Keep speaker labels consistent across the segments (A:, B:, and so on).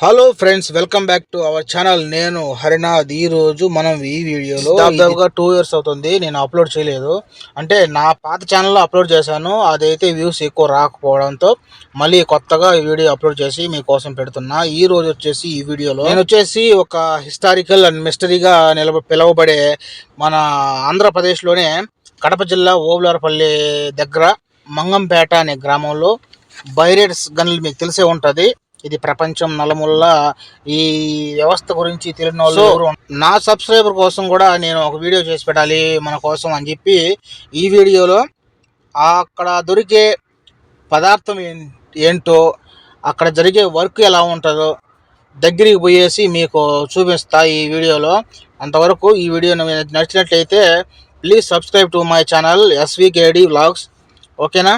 A: Hello friends welcome back to our channel నేను హరినాథ్. ఈ రోజు మనం ఈ వీడియోలో దాదాపుగా టూ ఇయర్స్ అవుతుంది. నేను అప్లోడ్ చేయలేదు. అంటే నా పాత ఛానల్లో అప్లోడ్ చేశాను. అదైతే వ్యూస్ ఎక్కువ రాకపోవడంతో మళ్ళీ కొత్తగా ఈ వీడియో అప్లోడ్ చేసి మీకోసం పెడుతున్నా. ఈ రోజు వచ్చేసి ఈ వీడియోలో నేను వచ్చేసి ఒక హిస్టారికల్ అండ్ మిస్టరీగా నిలబ పిలువబడే మన ఆంధ్రప్రదేశ్లోనే కడప జిల్లా ఓబులారపల్లి దగ్గర మంగంపేట అనే గ్రామంలో బైరేట్స్ గన్లు మీకు తెలిసే ఉంటుంది. ఇది ప్రపంచం నలుమూలల ఈ వ్యవస్థ గురించి తెలియని వాళ్ళు నా సబ్స్క్రైబర్ కోసం కూడా నేను ఒక వీడియో చేసి పెట్టాలి మన కోసం అని చెప్పి ఈ వీడియోలో అక్కడ దొరికే పదార్థం ఏం- ఏంటో అక్కడ జరిగే వర్క్ ఎలా ఉంటుందో దగ్గరికి పోయేసి మీకు చూపిస్తా ఈ వీడియోలో. అంతవరకు ఈ వీడియో నచ్చినట్లయితే please subscribe to my channel SVKD vlogs. ఓకేనా?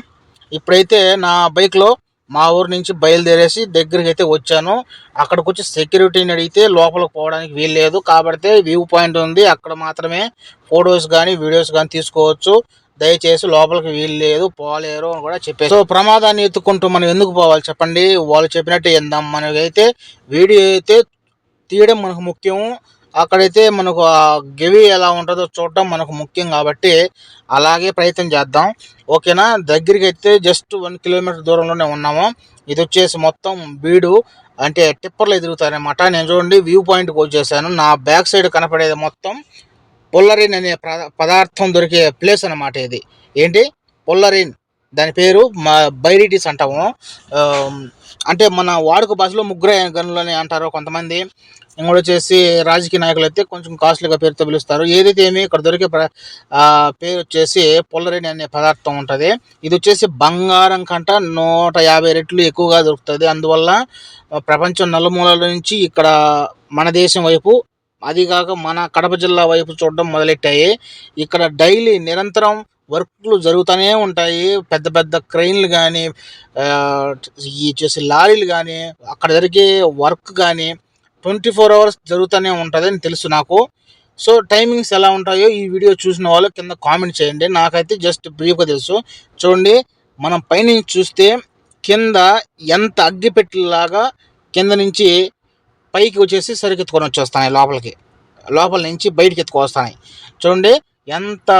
A: ఇప్పుడైతే నా బైక్లో మా ఊరు నుంచి బయలుదేరేసి దగ్గరికి అయితే వచ్చాను. అక్కడికి వచ్చి సెక్యూరిటీని అడిగితే లోపలికి పోవడానికి వీల్లేదు కాబట్టి వ్యూ పాయింట్ ఉంది. అక్కడ మాత్రమే ఫొటోస్ కానీ వీడియోస్ కానీ తీసుకోవచ్చు. దయచేసి లోపలికి వీలు లేదు. పోలేరు అని కూడా చెప్పేసి. సో ప్రమాదాన్ని ఎత్తుకుంటూ మనం ఎందుకు పోవాలి చెప్పండి? వాళ్ళు చెప్పినట్టు ఎందాం మనకైతే వీడియో అయితే తీయడం మనకు ముఖ్యం. అక్కడైతే మనకు ఆ గెవి ఎలా ఉంటుందో చూడటం మనకు ముఖ్యం కాబట్టి అలాగే ప్రయత్నం చేద్దాం. ఓకేనా? దగ్గరికి అయితే జస్ట్ వన్ కిలోమీటర్ దూరంలోనే ఉన్నాము. ఇది వచ్చేసి మొత్తం బీడు అంటే టిప్పర్లు ఎదుగుతాయన్నమాట నేను చూడండి వ్యూ పాయింట్కి వచ్చేసాను నా బ్యాక్ సైడ్ కనపడేది మొత్తం పొల్లరిన్ అనే పదార్థం దొరికే ప్లేస్ అన్నమాట ఇది. ఏంటి? పొల్లరిన్. దాని పేరు మా బైరిటీస్ అంటాము. అంటే మన వాడుక భాషలో ముగ్గురే గనులు అని అంటారు కొంతమంది. ఇంకోటి వచ్చేసి రాజకీయ నాయకులు అయితే కొంచెం కాస్ట్లీగా పేరుతో పిలుస్తారు ఏదైతే ఏమి ఇక్కడ దొరికే పేరు వచ్చేసి పొల్లరేణి అనే పదార్థం ఉంటుంది. ఇది వచ్చేసి బంగారం కంట నూట యాభై రెట్లు ఎక్కువగా దొరుకుతుంది. అందువల్ల ప్రపంచం నలుమూలల నుంచి ఇక్కడ మన దేశం వైపు అది కాక మన కడప జిల్లా వైపు చూడడం మొదలెట్టాయి. ఇక్కడ డైలీ నిరంతరం వర్క్లు జరుగుతూనే ఉంటాయి. పెద్ద పెద్ద క్రెయిన్లు కానీ ఈ చేసే లారీలు కానీ అక్కడ జరిగే వర్క్ కానీ ట్వంటీ ఫోర్ అవర్స్ జరుగుతూనే ఉంటుంది అని తెలుసు నాకు. సో టైమింగ్స్ ఎలా ఉంటాయో ఈ వీడియో చూసిన వాళ్ళు కింద కామెంట్ చేయండి. నాకైతే జస్ట్ బ్రీఫ్గా తెలుసు. చూడండి మనం పైనుంచి చూస్తే కింద ఎంత అగ్గిపెట్టెలాగా కింద నుంచి పైకి వచ్చేసి సరికెత్తుకొని వచ్చేస్తాయి లోపలికి. లోపల నుంచి బయటికి ఎత్తుకొస్తాయి చూడండి ఎంత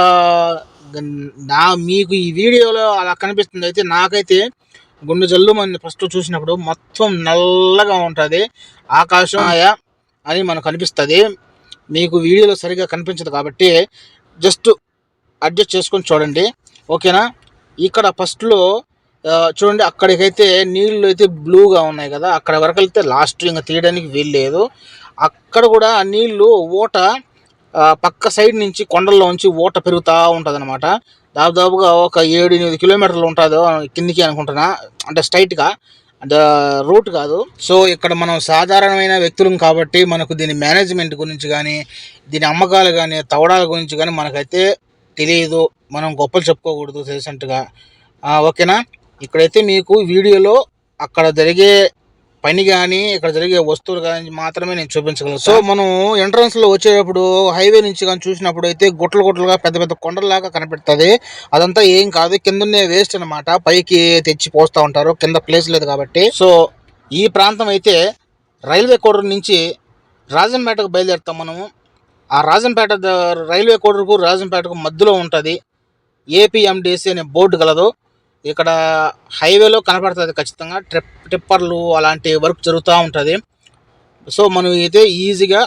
A: నా మీకు ఈ వీడియోలో అలా కనిపిస్తుంది. అయితే నాకైతే గుండె జల్లు మంది ఫస్ట్ చూసినప్పుడు మొత్తం నల్లగా ఉంటుంది. ఆకాశం ఆయా అని మనకు కనిపిస్తుంది మీకు వీడియోలో సరిగా కనిపించదు కాబట్టి జస్ట్ అడ్జస్ట్ చేసుకొని చూడండి. ఓకేనా? ఇక్కడ ఫస్ట్లో చూడండి అక్కడికైతే నీళ్ళు అయితే బ్లూగా ఉన్నాయి కదా. అక్కడ వరకు వెళ్తే లాస్ట్ ఇంకా తీయడానికి వీల్లేదు. అక్కడ కూడా నీళ్ళు ఊట పక్క సైడ్ నుంచి కొండల్లోంచి ఊట పెరుగుతూ ఉంటుంది అనమాట దాదాపుగా ఒక ఏడు ఎనిమిది కిలోమీటర్లు ఉంటుందో కిందికి అనుకుంటున్నా. అంటే స్ట్రైట్గా అంటే రూట్ కాదు. సో ఇక్కడ మనం సాధారణమైన వ్యక్తులం కాబట్టి మనకు దీని మేనేజ్మెంట్ గురించి కానీ దీని అమ్మకాలు కానీ తవడాల గురించి కానీ మనకైతే తెలియదు. మనం గొప్పలు చెప్పుకోకూడదు రీసెంట్గా ఓకేనా? ఇక్కడైతే మీకు వీడియోలో అక్కడ జరిగే పని కానీ ఇక్కడ జరిగే వస్తువులు కానీ మాత్రమే నేను చూపించగలను. సో మనం ఎంట్రన్స్లో వచ్చేటప్పుడు హైవే నుంచి కానీ చూసినప్పుడు అయితే గుట్టలు గుట్టలుగా పెద్ద పెద్ద కొండలాగా కనిపెడుతుంది. అదంతా ఏం కాదు కిందనే వేస్ట్ అన్నమాట. పైకి తెచ్చి పోస్తూ ఉంటారు కింద ప్లేస్ లేదు కాబట్టి. సో ఈ ప్రాంతం అయితే రైల్వే కోడూరు నుంచి రాజంపేటకు బయలుదేరుతాం మనము. ఆ రాజంపేట రైల్వే కోడూరుకు రాజంపేటకు మధ్యలో ఉంటుంది. ఏపీఎండిసి అనే బోర్డు కలదు ఇక్కడ హైవేలో కనపడుతుంది ఖచ్చితంగా. ట్రిప్ టిప్పర్లు అలాంటి వర్క్ జరుగుతూ ఉంటుంది. సో మనం అయితే ఈజీగా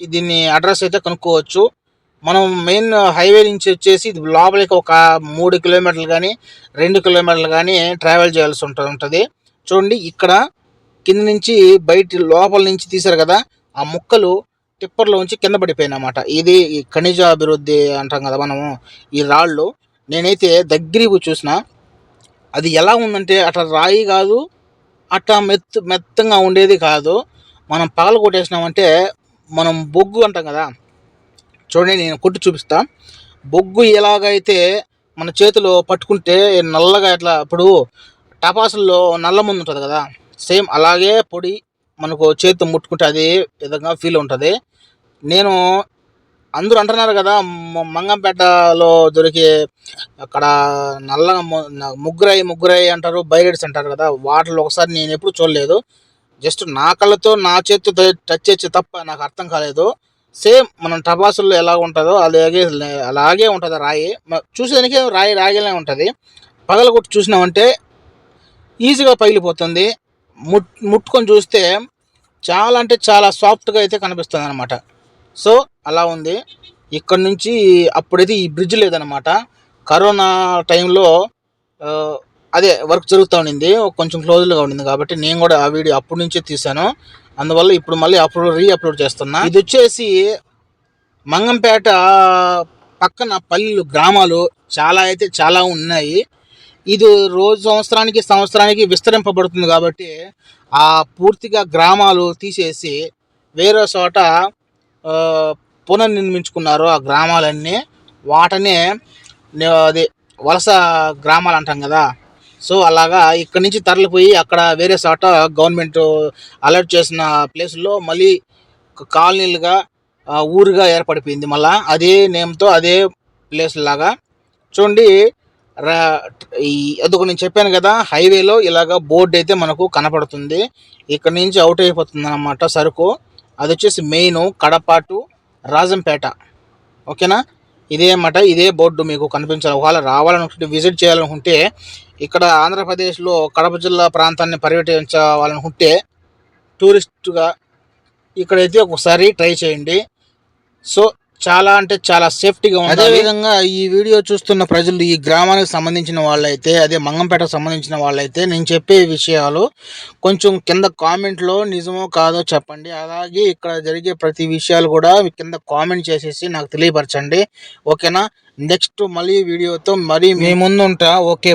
A: దీన్ని అడ్రస్ అయితే కనుక్కోవచ్చు. మనం మెయిన్ హైవే నుంచి వచ్చేసి లోపలికి ఒక మూడు కిలోమీటర్లు కానీ రెండు కిలోమీటర్లు కానీ ట్రావెల్ చేయాల్సి ఉంటుంది ఉంటుంది. చూడండి ఇక్కడ కింద నుంచి బయట లోపల నుంచి తీశారు కదా ఆ ముక్కలు టిప్పర్లో ఉంచి కింద పడిపోయినమాట. ఇది ఖనిజ అభివృద్ధి అంటాం కదా మనము ఈ రాళ్ళు. నేనైతే దగ్గరికి చూసిన అది ఎలా ఉందంటే అట్లా రాయి కాదు అట్లా మెత్త మెత్తంగా ఉండేది కాదు. మనం పగల కొట్టేసినామంటే మనం బొగ్గు అంటాం కదా. చూడండి నేను కొట్టి చూపిస్తా. బొగ్గు ఎలాగైతే మన చేతిలో పట్టుకుంటే నల్లగా ఇట్లా ఇప్పుడు టపాసుల్లో నల్ల ముందు ఉంటుంది కదా. సేమ్ అలాగే పొడి మనకు చేతితో ముట్టుకుంటే అదే విధంగా ఫీల్ ఉంటుంది. నేను అందరూ అంటున్నారు కదా మంగంపేటలో దొరికే అక్కడ నల్లగా ముగ్గురై ముగ్గురై అంటారు బైరెడ్స్ అంటారు కదా వాటిలో ఒకసారి నేను ఎప్పుడు చూడలేదు. జస్ట్ నా కళ్ళతో నా చేతితో టచ్ చేసి తప్ప నాకు అర్థం కాలేదు. సేమ్ మనం టపాసుల్లో ఎలా ఉంటుందో అలాగే అలాగే ఉంటుంది రాయి. చూసేదానికే చూసేదానికి రాయి రాగిలే ఉంటుంది. పగల కొట్టి చూసినామంటే ఈజీగా పగిలిపోతుంది. ముట్ ముట్టుకొని చూస్తే చాలా అంటే చాలా సాఫ్ట్గా అయితే కనిపిస్తుంది అనమాట సో అలా ఉంది. ఇక్కడ నుంచి అప్పుడైతే ఈ బ్రిడ్జ్ లేదనమాట కరోనా టైంలో అదే వర్క్ జరుగుతూ ఉండింది. కొంచెం క్లోజ్గా ఉండింది కాబట్టి నేను కూడా ఆ వీడియో అప్పటి నుంచే తీశాను. అందువల్ల ఇప్పుడు మళ్ళీ అప్లోడ్ రీ అప్లోడ్ చేస్తున్నా. ఇది వచ్చేసి మంగంపేట పక్కన పల్లెలు గ్రామాలు చాలా అయితే చాలా ఉన్నాయి. ఇది రోజు సంవత్సరానికి సంవత్సరానికి విస్తరింపబడుతుంది కాబట్టి ఆ పూర్తిగా గ్రామాలు తీసేసి వేరే చోట పునర్నిర్మించుకున్నారు ఆ గ్రామాలన్నీ. వాటనే నే- అది వలస గ్రామాలు అంటాం కదా. సో అలాగా ఇక్కడ నుంచి తరలిపోయి అక్కడ వేరే చోట గవర్నమెంట్ అలర్ట్ చేసిన ప్లేసుల్లో మళ్ళీ కాలనీలుగా ఊరుగా ఏర్పడిపోయింది మళ్ళా. అదే నేమ్తో అదే ప్లేస్ లాగా. చూడండి రా- అదొక నేను చెప్పాను కదా హైవేలో ఇలాగ బోర్డు అయితే మనకు కనపడుతుంది. ఇక్కడ నుంచి అవుట్ అయిపోతుంది అన్నమాట సరుకు. అది వచ్చేసి మెయిన్ కడప టు రాజంపేట. ఓకేనా? ఇదే అన్నమాట ఇదే బోర్డు మీకు కనిపించాలి. ఒకవేళ రావాలనుకుంటే విజిట్ చేయాలనుకుంటే ఇక్కడ ఆంధ్రప్రదేశ్లో కడప జిల్లా ప్రాంతాన్ని పర్యటించాలనుకుంటే టూరిస్ట్గా ఇక్కడైతే ఒకసారి ట్రై చేయండి. సో చాలా అంటే చాలా సేఫ్టీగా ఉంది అదేవిధంగా ఈ వీడియో చూస్తున్న ప్రజలు ఈ గ్రామానికి సంబంధించిన వాళ్ళైతే అదే మంగంపేటకు సంబంధించిన వాళ్ళైతే నేను చెప్పే విషయాలు కొంచెం కింద కామెంట్లో నిజమో కాదో చెప్పండి. అలాగే ఇక్కడ జరిగే ప్రతి విషయాలు కూడా కింద కామెంట్ చేసేసి నాకు తెలియపరచండి. ఓకేనా? నెక్స్ట్ మళ్ళీ వీడియోతో మరీ మీ ముందుంటా. ఓకే.